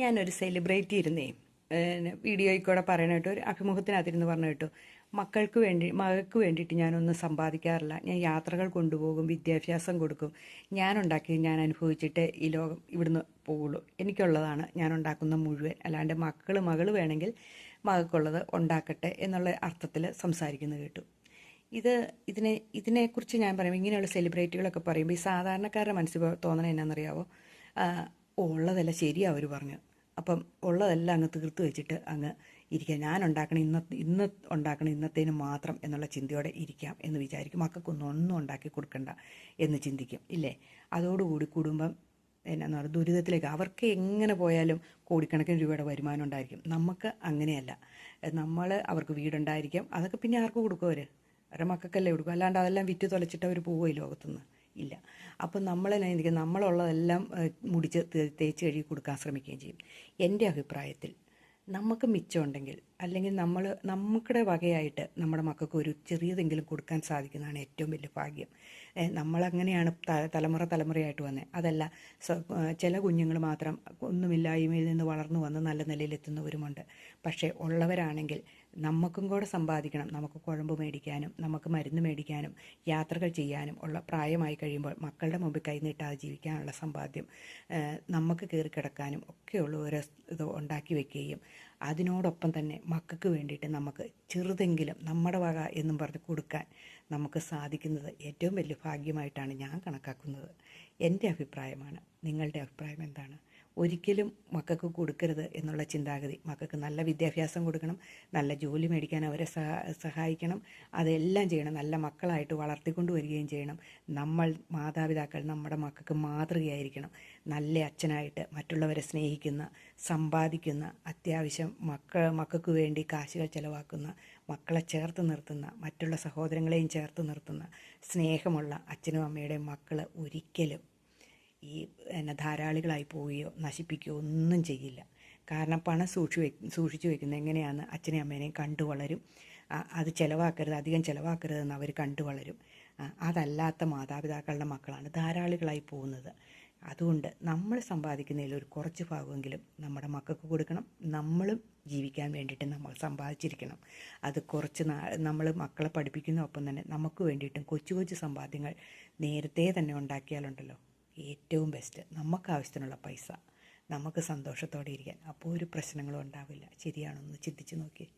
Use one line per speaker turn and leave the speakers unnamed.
ഞാനൊരു സെലിബ്രേറ്റ് ഇരുന്നേ. വീഡിയോയിൽ കൂടെ പറയണ കേട്ടോ. ഒരു അഭിമുഖത്തിനകത്തിരുന്ന് പറഞ്ഞു കേട്ടോ. മക്കൾക്ക് വേണ്ടി മകൾക്ക് വേണ്ടിയിട്ട് ഞാനൊന്നും സമ്പാദിക്കാറില്ല. ഞാൻ യാത്രകൾ കൊണ്ടുപോകും വിദ്യാഭ്യാസം കൊടുക്കും. ഞാനുണ്ടാക്കി ഞാൻ അനുഭവിച്ചിട്ട് ഈ ലോകം ഇവിടുന്ന് പോകുള്ളൂ എനിക്കുള്ളതാണ് ഞാൻ ഉണ്ടാക്കുന്ന മുഴുവൻ. അല്ലാണ്ട് മക്കൾ മകൾ വേണമെങ്കിൽ മകൾക്കുള്ളത് ഉണ്ടാക്കട്ടെ എന്നുള്ള അർത്ഥത്തിൽ സംസാരിക്കുന്നത് കേട്ടു. ഇത് ഇതിനെ ഇതിനെക്കുറിച്ച് ഞാൻ പറയുമ്പോൾ ഇങ്ങനെയുള്ള സെലിബ്രിറ്റികളൊക്കെ പറയുമ്പോൾ ഈ സാധാരണക്കാരുടെ മനസ്സിൽ തോന്നണ എന്നാണെന്നറിയാവോ ഉള്ളതല്ല ശരിയാണ് അവർ പറഞ്ഞു അപ്പം ഉള്ളതെല്ലാം അങ്ങ് തീർത്ത് വെച്ചിട്ട് അങ്ങ് ഇരിക്കുക. ഞാൻ ഉണ്ടാക്കണം ഇന്ന ഇന്ന് ഉണ്ടാക്കണം ഇന്നത്തേന് മാത്രം എന്നുള്ള ചിന്തയോടെ ഇരിക്കാം എന്ന് വിചാരിക്കും. മക്കൾക്കൊന്നും ഒന്നും ഉണ്ടാക്കി കൊടുക്കണ്ട എന്ന് ചിന്തിക്കും. ഇല്ലേ? അതോടുകൂടി കുടുംബം എന്നാന്ന് പറയുക ദുരിതത്തിലേക്ക് അവർക്ക് എങ്ങനെ പോയാലും കോടിക്കണക്കിന് രൂപയുടെ വരുമാനം ഉണ്ടായിരിക്കും. നമുക്ക് അങ്ങനെയല്ല. നമ്മൾ അവർക്ക് വീടുണ്ടായിരിക്കും. അതൊക്കെ പിന്നെ ആർക്ക് കൊടുക്കും അവർ അവരുടെ മക്കൾക്കല്ലേ കൊടുക്കും. അല്ലാണ്ട് അതെല്ലാം വിറ്റ് തുലച്ചിട്ട് അവർ പോവുമല്ലോ ലോകത്തുനിന്ന്. ഇല്ല. അപ്പം നമ്മൾ എനിക്ക് നമ്മളുള്ളതെല്ലാം ഏഹ്, മുടിച്ച് തേച്ച് കഴുകി കൊടുക്കാൻ ശ്രമിക്കുകയും ചെയ്യും. എന്റെ അഭിപ്രായത്തിൽ നമുക്ക് മിച്ചമുണ്ടെങ്കിൽ അല്ലെങ്കിൽ നമ്മൾ നമുക്കുടെ വകയായിട്ട് നമ്മുടെ മക്കൾക്ക് ഒരു ചെറിയതെങ്കിലും കൊടുക്കാൻ സാധിക്കുന്നതാണ് ഏറ്റവും വലിയ ഭാഗ്യം. നമ്മളങ്ങനെയാണ് തലമുറ തലമുറയായിട്ട് വന്നത് അതല്ല ചില കുഞ്ഞുങ്ങൾ മാത്രം ഒന്നുമില്ലായ്മയിൽ നിന്ന് വളർന്നു വന്ന് നല്ല നിലയിലെത്തുന്നവരുമുണ്ട്. പക്ഷേ ഉള്ളവരാണെങ്കിൽ നമുക്കും കൂടെ സമ്പാദിക്കണം. നമുക്ക് കുഴമ്പ് മേടിക്കാനും നമുക്ക് മരുന്ന് മേടിക്കാനും യാത്രകൾ ചെയ്യാനും ഉള്ള പ്രായമായി കഴിയുമ്പോൾ മക്കളുടെ മുമ്പിൽ കൈനീട്ടാതെ ജീവിക്കാനുള്ള സമ്പാദ്യം നമുക്ക് കയറി കിടക്കാനും ഒക്കെയുള്ള ഓരോ ഇത് ഉണ്ടാക്കി വെക്കുകയും അതിനോടൊപ്പം തന്നെ മക്കൾക്ക് വേണ്ടിയിട്ട് നമുക്ക് ചെറുതെങ്കിലും നമ്മുടെ വക എന്നും പറഞ്ഞ് കൊടുക്കാൻ നമുക്ക് സാധിക്കുന്നത് ഏറ്റവും വലിയ ഭാഗ്യമായിട്ടാണ് ഞാൻ കണക്കാക്കുന്നത്. എന്റെ അഭിപ്രായമാണ്. നിങ്ങളുടെ അഭിപ്രായം എന്താണ്? ഒരിക്കലും മക്കൾക്ക് കൊടുക്കരുത് എന്നുള്ള ചിന്താഗതി. മക്കൾക്ക് നല്ല വിദ്യാഭ്യാസം കൊടുക്കണം നല്ല ജോലി മേടിക്കാൻ അവരെ സഹാ- സഹായിക്കണം അതെല്ലാം ചെയ്യണം. നല്ല മക്കളായിട്ട് വളർത്തിക്കൊണ്ട് വരികയും ചെയ്യണം. നമ്മൾ മാതാപിതാക്കൾ നമ്മുടെ മക്കൾക്ക് മാതൃകയായിരിക്കണം. നല്ല അച്ഛനായിട്ട് മറ്റുള്ളവരെ സ്നേഹിക്കുന്ന സമ്പാദിക്കുന്ന അത്യാവശ്യം മക്ക മക്കൾക്ക് വേണ്ടി കാശുകൾ ചിലവാക്കുന്ന മക്കളെ ചേർത്ത് നിർത്തുന്ന മറ്റുള്ള സഹോദരങ്ങളെയും ചേർത്ത് നിർത്തുന്ന സ്നേഹമുള്ള അച്ഛനും അമ്മയുടെയും മക്കൾ ഒരിക്കലും ഈ എന്നെ ധാരാളികളായി പോവുകയോ നശിപ്പിക്കുകയോ ഒന്നും ചെയ്യില്ല. കാരണം പണം സൂക്ഷി വെ സൂക്ഷിച്ചു വെക്കുന്നത് എങ്ങനെയാണെന്ന് അച്ഛനെയും അമ്മേനെയും കണ്ടു വളരും. അത് ചിലവാക്കരുത് അധികം ചിലവാക്കരുതെന്ന് അവർ കണ്ടു വളരും. അതല്ലാത്ത മാതാപിതാക്കളുടെ മക്കളാണ് ധാരാളികളായി പോകുന്നത്. അതുകൊണ്ട് നമ്മൾ സമ്പാദിക്കുന്നതിൽ ഒരു കുറച്ച് ഭാഗമെങ്കിലും നമ്മുടെ മക്കൾക്ക് കൊടുക്കണം. നമ്മളും ജീവിക്കാൻ വേണ്ടിയിട്ട് നമ്മൾ സമ്പാദിച്ചിരിക്കണം. അത് കുറച്ച് നമ്മൾ മക്കളെ പഠിപ്പിക്കുന്നതൊപ്പം തന്നെ നമുക്ക് വേണ്ടിയിട്ടും കൊച്ചു കൊച്ചു സമ്പാദ്യങ്ങൾ നേരത്തെ തന്നെ ഉണ്ടാക്കിയാലുണ്ടല്ലോ. ഏറ്റവും ബെസ്റ്റ് നമുക്ക് ആവശ്യത്തിനുള്ള പൈസ. നമുക്ക് സന്തോഷത്തോടെ ഇരിക്കാൻ. അപ്പോൾ ഒരു പ്രശ്നങ്ങളും ഉണ്ടാവില്ല. ശരിയാണോ ഒന്ന് ചിന്തിച്ച് നോക്കി